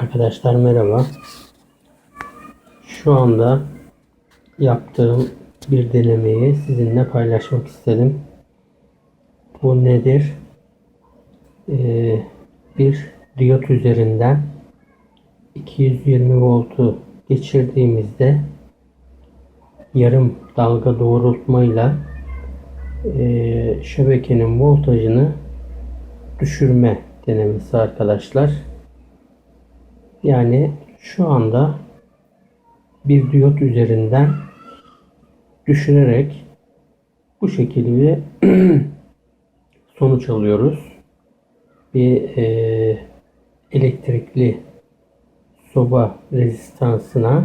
Arkadaşlar merhaba. Şu anda yaptığım bir denemeyi sizinle paylaşmak istedim. Bu nedir? Ee, bir diyot üzerinden 220 voltu geçirdiğimizde yarım dalga doğrultmayla e, şebekenin voltajını düşürme denemesi arkadaşlar. Yani şu anda bir diyot üzerinden düşürerek bu şekilde sonuç alıyoruz. Bir e, elektrikli soba rezistansına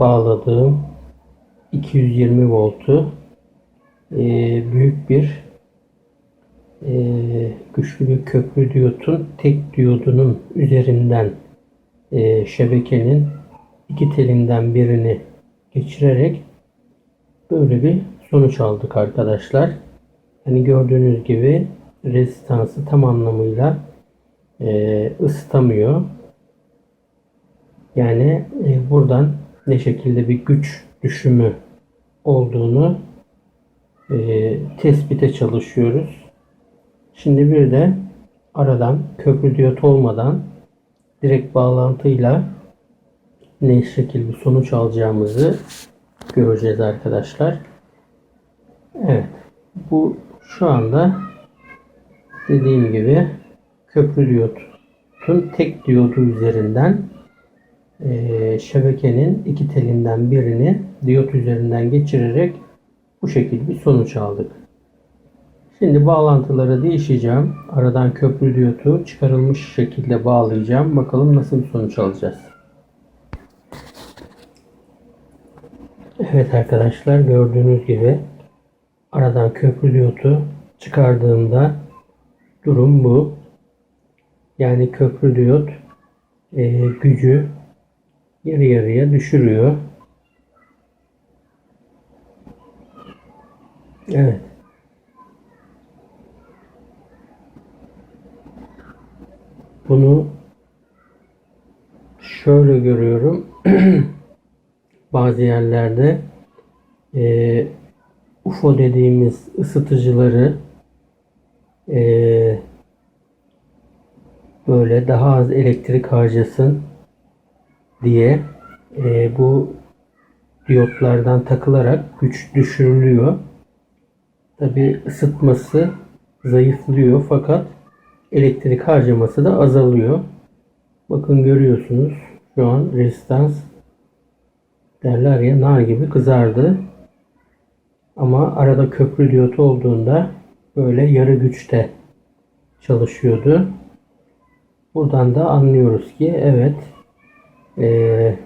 bağladığım 220 voltu e, büyük bir e, güçlü bir köprü diyotun tek diyodunun üzerinden e, şebekenin iki telinden birini geçirerek böyle bir sonuç aldık arkadaşlar. Hani gördüğünüz gibi rezistansı tam anlamıyla e, ısıtamıyor. Yani e, buradan ne şekilde bir güç düşümü olduğunu e, tespite çalışıyoruz. Şimdi bir de aradan köprü diyot olmadan direkt bağlantıyla ne şekil bir sonuç alacağımızı göreceğiz arkadaşlar. Evet. Bu şu anda dediğim gibi köprü diyotun tek diyodu üzerinden e, şebekenin iki telinden birini diyot üzerinden geçirerek bu şekilde bir sonuç aldık. Şimdi bağlantıları değişeceğim. Aradan köprü diyotu çıkarılmış şekilde bağlayacağım. Bakalım nasıl bir sonuç alacağız. Evet arkadaşlar gördüğünüz gibi aradan köprü diyotu çıkardığımda durum bu. Yani köprü diyot e, gücü yarı yarıya düşürüyor. Evet. Bunu şöyle görüyorum. Bazı yerlerde e, UFO dediğimiz ısıtıcıları e, böyle daha az elektrik harcasın diye e, bu diyotlardan takılarak güç düşürülüyor. Tabi ısıtması zayıflıyor fakat elektrik harcaması da azalıyor. Bakın görüyorsunuz şu an rezistans derler ya nar gibi kızardı. Ama arada köprü diyotu olduğunda böyle yarı güçte çalışıyordu. Buradan da anlıyoruz ki evet ee,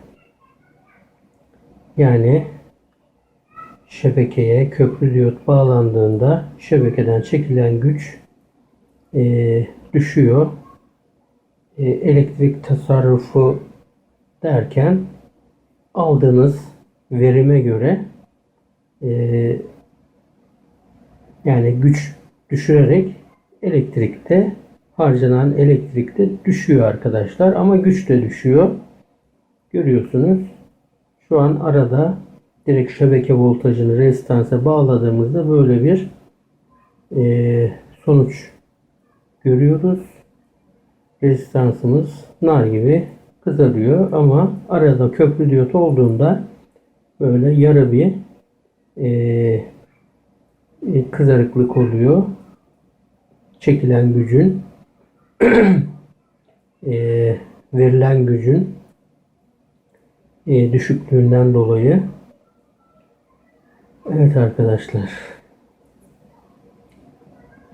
yani şebekeye köprü diyot bağlandığında şebekeden çekilen güç e, düşüyor. E, elektrik tasarrufu derken aldığınız verime göre e, yani güç düşürerek elektrikte harcanan elektrikte düşüyor arkadaşlar ama güç de düşüyor. Görüyorsunuz. Şu an arada direkt şebeke voltajını rezistansa bağladığımızda böyle bir e, sonuç görüyoruz. Rezistansımız nar gibi kızarıyor ama arada köprü diyot olduğunda böyle yarı bir e, e, kızarıklık oluyor. Çekilen gücün e, verilen gücün e, düşüklüğünden dolayı Evet arkadaşlar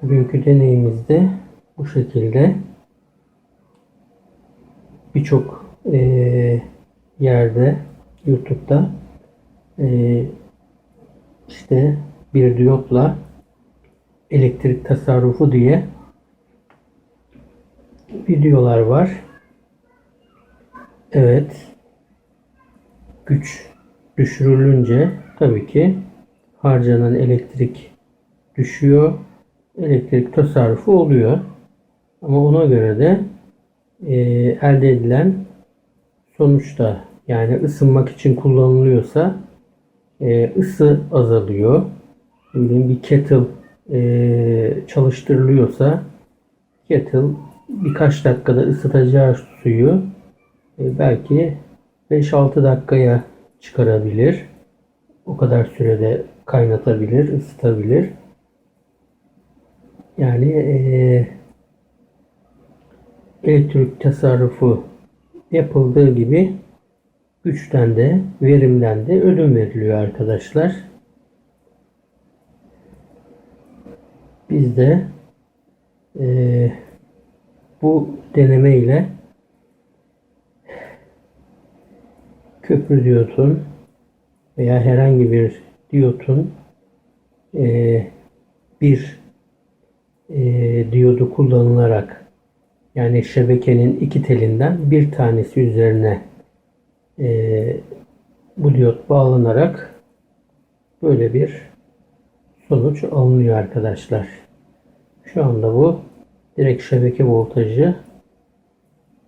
bugünkü deneyimizde bu şekilde birçok e, yerde YouTube'da e, işte bir diyotla elektrik tasarrufu diye videolar var. Evet. Güç düşürülünce tabii ki harcanan elektrik düşüyor elektrik tasarrufu oluyor. Ama ona göre de e, elde edilen sonuçta yani ısınmak için kullanılıyorsa e, ısı azalıyor. Bileyim bir kettle e, çalıştırılıyorsa kettle birkaç dakikada ısıtacağı suyu e, belki 5-6 dakikaya çıkarabilir. O kadar sürede kaynatabilir, ısıtabilir. Yani e, elektrik tasarrufu yapıldığı gibi güçten de verimden de ödün veriliyor arkadaşlar. Biz de e, bu deneme ile köprü diyotun veya herhangi bir diyotun e, bir e, diyodu kullanılarak yani şebekenin iki telinden bir tanesi üzerine e, bu diyot bağlanarak böyle bir sonuç alınıyor arkadaşlar. Şu anda bu direkt şebeke voltajı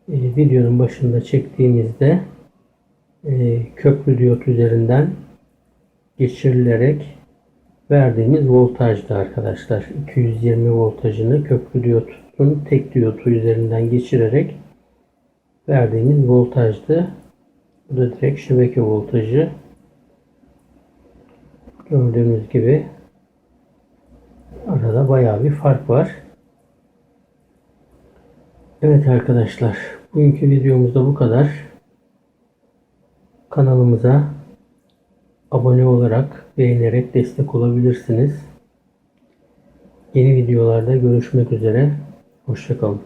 e, videonun başında çektiğimizde e, köprü diyot üzerinden geçirilerek verdiğimiz voltajdı arkadaşlar. 220 voltajını köprü diyotun tek diyotu üzerinden geçirerek verdiğimiz voltajdı. Bu da direkt şebeke voltajı. Gördüğünüz gibi arada bayağı bir fark var. Evet arkadaşlar, bugünkü videomuzda bu kadar. Kanalımıza abone olarak, beğenerek destek olabilirsiniz. Yeni videolarda görüşmek üzere. Hoşçakalın.